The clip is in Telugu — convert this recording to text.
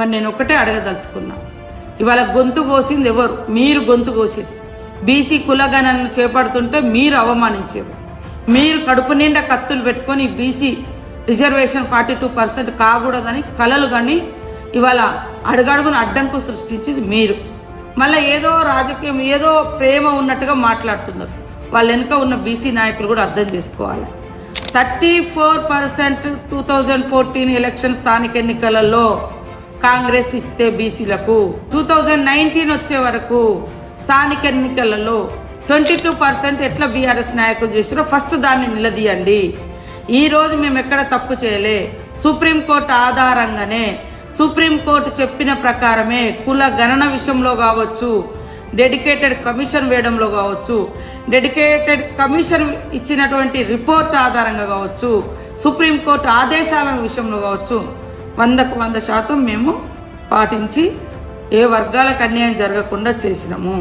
మరి నేను ఒకటే అడగదలుచుకున్నా. ఇవాళ గొంతు కోసింది ఎవరు? మీరు గొంతు కోసింది. బీసీ కులగణనను చేపడుతుంటే మీరు అవమానించారు మీరు కడుపు నిండా కత్తులు పెట్టుకొని BC reservation forty two percent కాకూడదని కలలు కానీ ఇవాళ అడుగడుగున అడ్డంకు సృష్టించింది మీరు. మళ్ళీ ఏదో రాజకీయం ఏదో ప్రేమ ఉన్నట్టుగా మాట్లాడుతున్నారు. వాళ్ళ వెనుక ఉన్న బీసీ నాయకులు కూడా అర్థం చేసుకోవాలి. Thirty four percent two thousand fourteen election స్థానిక ఎన్నికలలో కాంగ్రెస్ ఇస్తే బీసీలకు. టూ థౌజండ్ నైన్టీన్ వచ్చే వరకు స్థానిక ఎన్నికలలో ట్వంటీ టూ పర్సెంట్ ఎట్లా బీఆర్ఎస్ నాయకులు చేసారో ఫస్ట్ దాన్ని నిలదీయండి. ఈరోజు మేము ఎక్కడ తప్పు చేయలే. సుప్రీంకోర్టు ఆధారంగానే సుప్రీంకోర్టు చెప్పిన ప్రకారమే కుల గణన విషయంలో కావచ్చు డెడికేటెడ్ కమిషన్ వేయడంలో కావచ్చు డెడికేటెడ్ కమిషన్ ఇచ్చినటువంటి రిపోర్ట్ ఆధారంగా కావచ్చు సుప్రీంకోర్టు ఆదేశాల విషయంలో కావచ్చు వందకు వంద శాతం మేము పాటించి ఏ వర్గాలకు అన్యాయం జరగకుండా చేసినాము.